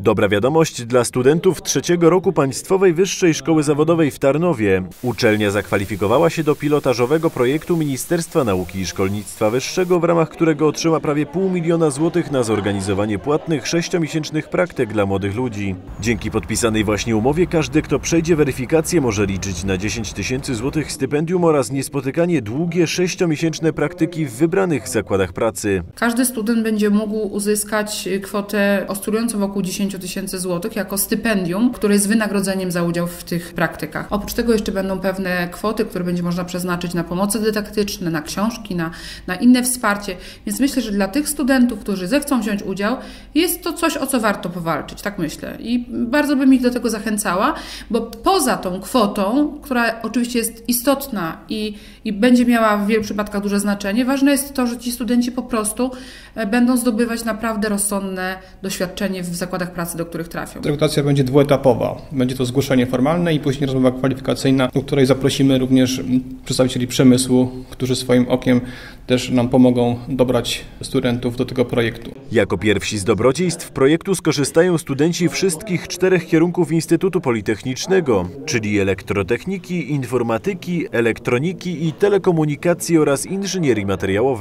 Dobra wiadomość dla studentów trzeciego roku Państwowej Wyższej Szkoły Zawodowej w Tarnowie. Uczelnia zakwalifikowała się do pilotażowego projektu Ministerstwa Nauki i Szkolnictwa Wyższego, w ramach którego otrzyma prawie pół miliona złotych na zorganizowanie płatnych sześciomiesięcznych praktyk dla młodych ludzi. Dzięki podpisanej właśnie umowie każdy, kto przejdzie weryfikację, może liczyć na 10 tysięcy złotych stypendium oraz niespotykanie długie sześciomiesięczne praktyki w wybranych zakładach pracy. Każdy student będzie mógł uzyskać kwotę oscylującą wokół 10 tysięcy złotych jako stypendium, które jest wynagrodzeniem za udział w tych praktykach. Oprócz tego jeszcze będą pewne kwoty, które będzie można przeznaczyć na pomoce dydaktyczne, na książki, na, na inne wsparcie. Więc myślę, że dla tych studentów, którzy zechcą wziąć udział, jest to coś, o co warto powalczyć, tak myślę. I bardzo bym ich do tego zachęcała, bo poza tą kwotą, która oczywiście jest istotna i, i będzie miała w wielu przypadkach duże znaczenie, ważne jest to, że ci studenci po prostu e, będą zdobywać naprawdę rozsądne doświadczenie w zakładach pracy, do których trafią. Rekrutacja będzie dwuetapowa. Będzie to zgłoszenie formalne i później rozmowa kwalifikacyjna, do której zaprosimy również przedstawicieli przemysłu, którzy swoim okiem też nam pomogą dobrać studentów do tego projektu. Jako pierwsi z dobrodziejstw projektu skorzystają studenci wszystkich czterech kierunków Instytutu Politechnicznego, czyli elektrotechniki, informatyki, elektroniki i telekomunikacji oraz inżynierii materiałowej.